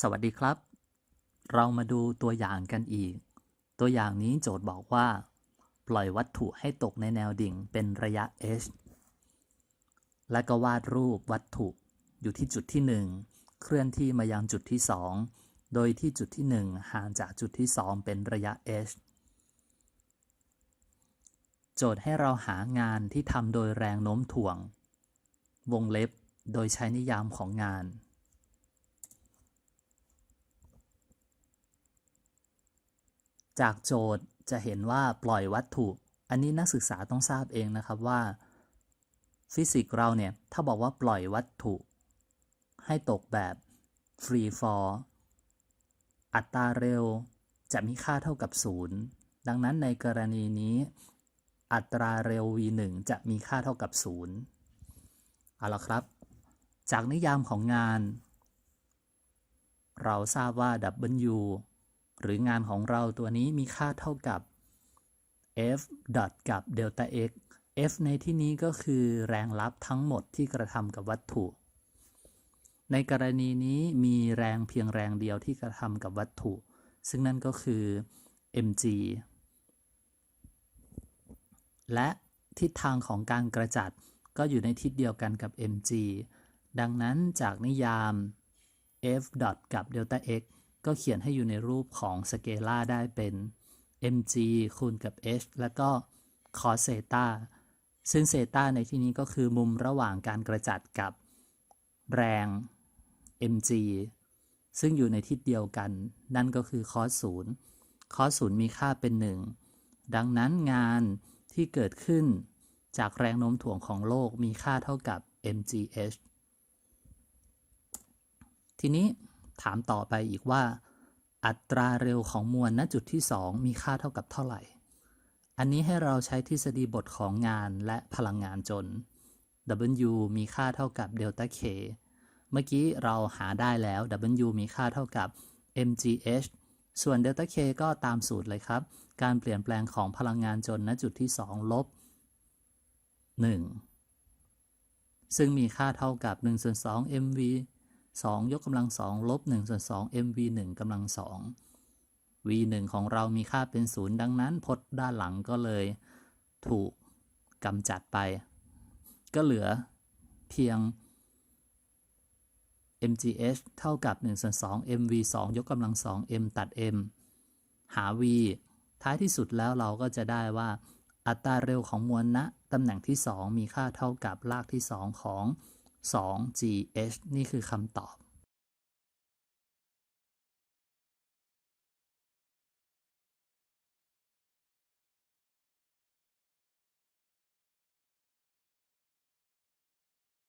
สวัสดีครับ เรามาดูตัวอย่างกันอีก ตัวอย่างนี้โจทย์บอกว่า ปล่อยวัตถุให้ตกในแนวดิ่งเป็นระยะ h และก็วาดรูปวัตถุอยู่ที่จุดที่ 1 เคลื่อนที่มายังจุดที่ 2 โดยที่จุดที่ 1 ห่างจากจุดที่ 2 เป็นระยะ h โจทย์ให้เราหางานที่ทำโดยแรงโน้มถ่วง วงเล็บโดยใช้นิยามของงาน จากโจทย์จะเห็นว่าปล่อยวัตถุ อันนี้นักศึกษาต้องทราบเองนะครับว่า ฟิสิกส์เราเนี่ย ถ้าบอกว่าปล่อยวัตถุ ให้ตกแบบ free fall อัตราเร็วจะมีค่าเท่ากับ 0 ดังนั้นในกรณีนี้ อัตราเร็ว v1 จะมีค่าเท่ากับ 0 เอาละครับ จากนิยามของงาน เราทราบว่า W หรืองานของเราตัวนี้มีค่าเท่ากับ F ดอทกับเดลต้า x F ในที่นี้ก็คือแรงลับทั้งหมดที่กระทำกับวัตถุ ในกรณีนี้มีแรงเพียงแรงเดียวที่กระทำกับวัตถุ ซึ่งนั่นก็คือ mg และทิศทางของการกระจัดก็อยู่ในทิศเดียวกันกับ mg ดังนั้นจากนิยาม f ดอทกับเดลต้า x ก็เขียนให้อยู่ในรูปของสเกลาได้เป็น mg คูณกับ h แล้วก็ cos เซตาซึ่งเซตาในที่นี้ก็คือมุมระหว่างการกระจัดกับแรง mg ซึ่งอยู่ในทิศเดียวกัน นั่นก็คือ cos 0 cos 0มีค่าเป็น 1 ดังนั้นงานที่เกิดขึ้นจากแรงโน้มถ่วงของโลกมีค่าเท่ากับ mgh ทีนี้ ถามต่อไปอีกว่า อัตราเร็วของมวลณจุดที่ 2 มีค่าเท่ากับเท่าไหร่ อันนี้ให้เราใช้ทฤษฎีบทของงานและพลังงานจน W มีค่าเท่ากับเดลต้า K เมื่อกี้เราหาได้แล้ว W มีค่าเท่ากับ mgh ส่วนเดลต้า K ก็ตามสูตรเลยครับ การเปลี่ยนแปลงของพลังงานจนณจุดที่ 2 ลบ 1 ซึ่งมีค่าเท่ากับ1ส่วน2 mv 2 ยกกำลัง2ลบ1ส่วน2 mv 1กำลัง2 v 1ของเรามีค่าเป็น 0 ดังนั้นพจน์ด้านหลังก็เลยถูกกำจัดไป ก็เหลือเพียง mgh เท่ากับ1ส่วน2 mv 2ยกกำลัง2 m ตัด m หา v ท้ายที่สุดแล้วเราก็จะได้ว่า อัตราเร็วของมวลณตำแหน่งที่ 2 มีค่าเท่ากับรากที่ 2 ของ 2gh นี่คือคำตอบ